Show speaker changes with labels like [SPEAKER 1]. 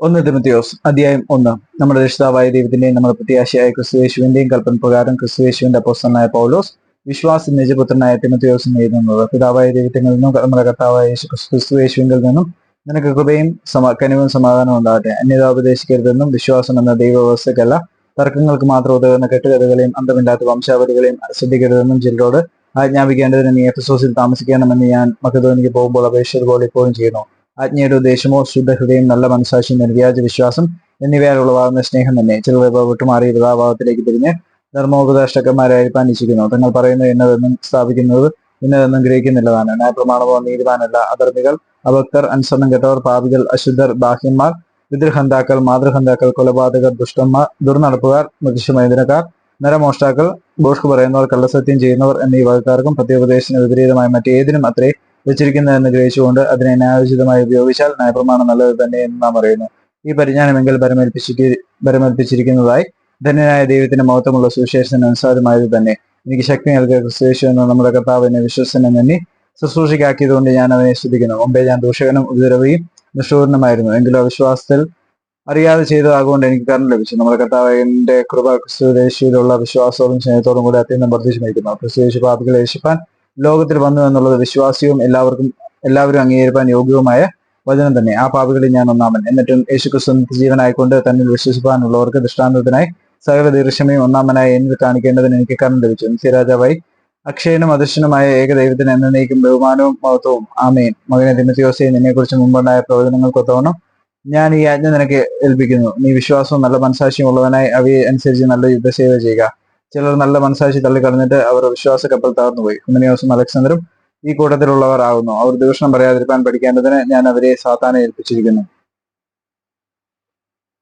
[SPEAKER 1] ഒന്ന് തിമത്തിയോസ് അധ്യായം ഒന്ന്. നമ്മുടെ രക്ഷിതാവായ ദൈവത്തിന്റെയും നമ്മുടെ പ്രത്യാശയായ ക്രിസ്തുയേശുവിന്റെയും കൽപ്പന പ്രകാരം ക്രിസ്തുയേശുവിന്റെ അപ്പോസ്തലനായ പൗലോസ് വിശ്വാസ നിജപുത്രനായ തിമത്തിയോസിന് എഴുതുന്നത്. പിതാവായ ദൈവത്തിൽ നിന്നും നമ്മുടെ കർത്താവായ യേശു ക്രിസ്തു- ക്രിസ്തുയേശുവിങ്കിൽ നിന്നും നിനക്ക് കൃപയും സമാ കനിവും സമാധാനവും ഉണ്ടാകട്ടെ. അന്യത ഉപദേശിക്കരുതെന്നും വിശ്വാസം എന്ന ദൈവവ്യവസ്ഥയ്ക്കല്ല തർക്കങ്ങൾക്ക് മാത്രം ഉതകുന്ന കെട്ടുകഥകളെയും അന്തമില്ലാത്ത വംശാവലികളെയും ശ്രദ്ധിക്കരുതെന്നും ചിലരോട് ആജ്ഞാപിക്കേണ്ടതിന് നീ എഫസോസിൽ താമസിക്കണമെന്ന് ഞാൻ മക്കതോനിക്ക് പോകുമ്പോൾ അപേക്ഷിച്ചതുപോലെ ഇപ്പോഴും ചെയ്യുന്നു. ആജ്ഞയുടെ ഉദ്ദേശമോ ശുദ്ധ ഹൃദയം നല്ല മനസാക്ഷി നിർവ്യാജ വിശ്വാസം എന്നിവയാൽ ഉളവാകുന്ന സ്നേഹം തന്നെ. ചിലർ വിട്ടുമാറി വിതാഭാവത്തിലേക്ക് തിരിഞ്ഞ് ധർമ്മോപദേഷ്ടക്കന്മാരായിരിക്കാൻ ഇച്ഛിക്കുന്നു തങ്ങൾ പറയുന്നത് എന്നതെന്നും സ്ഥാപിക്കുന്നത് ഇന്നതെന്നും ഗ്രഹിക്കുന്നില്ലതാണ്. ന്യായപ്രമാണമോ നീതിമാനല്ല. അധർമ്മികൾ അഭക്തർ അനുസരണം കെട്ടവർ പാപികൾ അശുദ്ധർ ബാഹ്യന്മാർ പിതൃഹന്താക്കൾ മാതൃഹന്താക്കൾ കൊലപാതകർ ദുഷ്ടന്മാർ ദുർനടപ്പുകാർ മനുഷ്യമൈതനക്കാർ നരമോഷ്ടാക്കൾ ബോഷ്ക് പറയുന്നവർ കള്ളസത്യം ചെയ്യുന്നവർ എന്നീ വകക്കാർക്കും പ്രത്യോപദേശത്തിന് വിപരീതമായ മറ്റേതിനും അത്രേ വെച്ചിരിക്കുന്നതെന്ന് ഗ്രഹിച്ചുകൊണ്ട് അതിനെ ന്യായോചിതമായി ഉപയോഗിച്ചാൽ ന്യായപ്രമാണം നല്ലത് തന്നെ എന്ന് നാം അറിയുന്നു ഈ പരിജ്ഞാനമെങ്കിൽ പരമേൽപ്പിച്ചിട്ട് പരമേൽപ്പിച്ചിരിക്കുന്നതായി ധന്യനായ ദൈവത്തിന്റെ മഹത്വമുള്ള സുവിശേഷത്തിന് അനുസാരമായത് തന്നെ. എനിക്ക് ശക്തി നൽകിയ ക്രിസ്തുയേശു എന്ന നമ്മുടെ കർത്താവ് എന്നെ വിശ്വസനം തന്നെ ശുശ്രൂഷയ്ക്കാക്കിയതുകൊണ്ട് ഞാൻ അവനെ ശ്രദ്ധിക്കുന്നു മുമ്പേ ഞാൻ ദൂഷകനും ഉപദ്രവിയും നിഷ്ഠൂരനുമായിരുന്നു. എങ്കിലും അവിശ്വാസത്തിൽ അറിയാതെ ചെയ്തതാകൊണ്ട് എനിക്ക് കാരണം ലഭിച്ചു. നമ്മുടെ കർത്താവ് എന്റെ കൃപ ക്രിസ്തുദേശിയിലുള്ള വിശ്വാസവും സ്നേഹത്തോടും കൂടി അത്യന്തം വർദ്ധിച്ചു നയിക്കുന്നു ക്രിസ്തുയേശു പാപികളെ യേശിപ്പാൻ ലോകത്തിൽ വന്നു എന്നുള്ളത് വിശ്വാസ്യവും എല്ലാവർക്കും എല്ലാവരും അംഗീകരിക്കാൻ യോഗ്യവുമായ വചനം തന്നെ. ആ പാപികളിൽ ഞാൻ ഒന്നാമൻ. എന്നിട്ടും യേശു ക്രിസ്തു ജീവനായിക്കൊണ്ട് തന്നിൽ വിശ്വസിപ്പാനുള്ളവർക്ക് ദൃഷ്ടാന്തത്തിനായി സകല ദീർഘമയും ഒന്നാമനായി എന്നിൽ കാണിക്കേണ്ടതിന് എനിക്ക് കരണം ലഭിച്ചു. നിത്യരാജാവായി. അക്ഷയനും അധിഷ്ഠനുമായ ഏകദൈവത്തിന് എന്നേക്കും ബഹുമാനവും മഹത്വവും. ആമേൻ. മകനെ തിമത്തിയോസെ നിന്നെക്കുറിച്ച് മുമ്പുണ്ടായ പ്രവചനങ്ങൾക്കൊത്തവണ്ണം ഞാൻ ഈ ആജ്ഞ നിനക്ക് ഏൽപ്പിക്കുന്നു. നീ വിശ്വാസവും നല്ല മനസാക്ഷിയും ഉള്ളവനായി അവയെ അനുസരിച്ച് നല്ല യുദ്ധസേവ ചെയ്യുക. ചിലർ നല്ല മനസ്സാക്ഷി തള്ളിക്കളഞ്ഞിട്ട് അവർ വിശ്വാസ കപ്പൽ തകർന്നുപോയി ഹുമനിയോസും അലക്സാണ്ടറും ഈ കൂട്ടത്തിലുള്ളവർ ആകുന്നു. അവർ ദൂഷണം പറയാതിരിക്കാൻ പഠിക്കേണ്ടതിന് ഞാൻ അവരെ സാത്താനെ ഏൽപ്പിച്ചിരിക്കുന്നു.